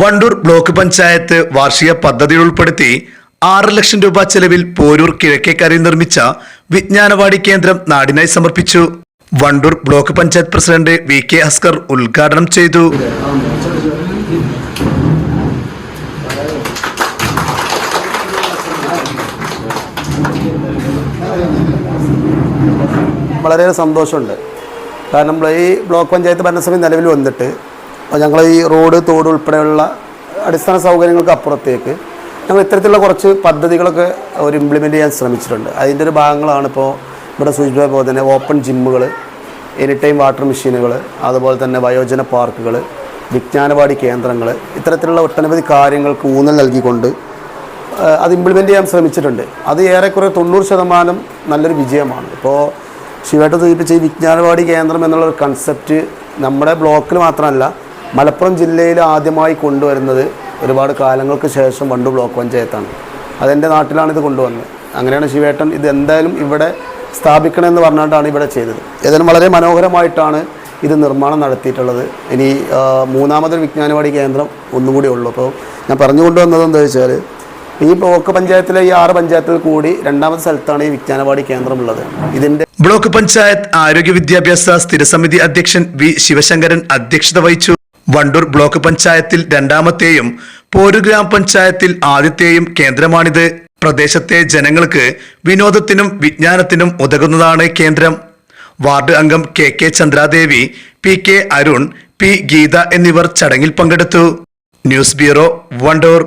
Wandoor block panchayat വാർഷിക പദ്ധതിയിൽ ഉൾപ്പെടുത്തി ആറ് ലക്ഷം രൂപ ചെലവിൽ പോരൂർ കിഴക്കേക്കരയിൽ നിർമ്മിച്ച വിജ്ഞാനവാടി കേന്ദ്രം നാടിനായി സമർപ്പിച്ചു. Wandoor block panchayat president V K Askar ഉദ്ഘാടനം ചെയ്തു. വളരെയേറെ സന്തോഷമുണ്ട്. കാരണം ഈ ബ്ലോക്ക് പഞ്ചായത്ത് ഭരണസമിതി നിലവിൽ വന്നിട്ട് അപ്പോൾ ഞങ്ങൾ ഈ റോഡ് തോട് ഉൾപ്പെടെയുള്ള അടിസ്ഥാന സൗകര്യങ്ങൾക്ക് അപ്പുറത്തേക്ക് ഞങ്ങൾ ഇത്തരത്തിലുള്ള കുറച്ച് പദ്ധതികളൊക്കെ ഒരു ഇംപ്ലിമെന്റ് ചെയ്യാൻ ശ്രമിച്ചിട്ടുണ്ട്. അതിന്റെ ഒരു ഭാഗങ്ങളാണ് ഇപ്പോൾ ഇവിടെ സൂചിപ്പിച്ച പോലെ തന്നെ ഓപ്പൺ ജിമ്മുകൾ എനി ടൈം വാട്ടർ മെഷീനുകൾ അതുപോലെ തന്നെ വയോജന പാർക്കുകൾ വിജ്ഞാനവാടി കേന്ദ്രങ്ങൾ ഇത്തരത്തിലുള്ള ഒട്ടനവധി കാര്യങ്ങൾക്ക് ഊന്നൽ നൽകിക്കൊണ്ട് അത് ഇംപ്ലിമെന്റ് ചെയ്യാൻ ശ്രമിച്ചിട്ടുണ്ട്. അത് ഏറെക്കുറെ തൊണ്ണൂറ് ശതമാനം നല്ലൊരു വിജയമാണ്. ഇപ്പോൾ ശിവേട്ട സൂചിപ്പിച്ച ഈ വിജ്ഞാനവാടി കേന്ദ്രം എന്നുള്ള ഒരു കൺസെപ്റ്റ് നമ്മുടെ ബ്ലോക്കിൽ മാത്രമല്ല മലപ്പുറം ജില്ലയിൽ ആദ്യമായി കൊണ്ടുവരുന്നത് ഒരുപാട് കാലങ്ങൾക്ക് ശേഷം വണ്ടു ബ്ലോക്ക് പഞ്ചായത്താണ്. അതെന്റെ നാട്ടിലാണ് ഇത് കൊണ്ടുവന്നത്. അങ്ങനെയാണ് ശിവേട്ടൻ ഇത് എന്തായാലും ഇവിടെ സ്ഥാപിക്കണമെന്ന് പറഞ്ഞുകൊണ്ടാണ് ഇവിടെ ചെയ്തത്. ഏതായാലും വളരെ മനോഹരമായിട്ടാണ് ഇത് നിർമ്മാണം നടത്തിയിട്ടുള്ളത്. ഇനി മൂന്നാമതൊരു വിജ്ഞാനവാടി കേന്ദ്രം ഒന്നുകൂടി ഉള്ളൂ. അപ്പോൾ ഞാൻ പറഞ്ഞു കൊണ്ടുവന്നത് എന്താ വെച്ചാൽ ഈ ബ്ലോക്ക് പഞ്ചായത്തിലെ ഈ ആറ് പഞ്ചായത്തിൽ കൂടി രണ്ടാമത്തെ സ്ഥലത്താണ് ഈ വിജ്ഞാനവാടി കേന്ദ്രം ഉള്ളത്. ഇതിന്റെ ബ്ലോക്ക് പഞ്ചായത്ത് ആരോഗ്യ വിദ്യാഭ്യാസ സ്ഥിരസമിതി അധ്യക്ഷൻ വി ശിവശങ്കരൻ അധ്യക്ഷത വഹിച്ചു. വണ്ടൂർ ബ്ലോക്ക് പഞ്ചായത്തിൽ രണ്ടാമത്തെയും പോരു ഗ്രാം പഞ്ചായത്തിൽ ആദ്യത്തെയും കേന്ദ്രമാണിത്. പ്രദേശത്തെ ജനങ്ങൾക്ക് വിനോദത്തിനും വിജ്ഞാനത്തിനും ഉതകുന്നതാണ് കേന്ദ്രം. വാർഡ് അംഗം K K Chandradevi P K Arun P Geetha എന്നിവർ ചടങ്ങിൽ പങ്കെടുത്തു. News bureau Wandoor.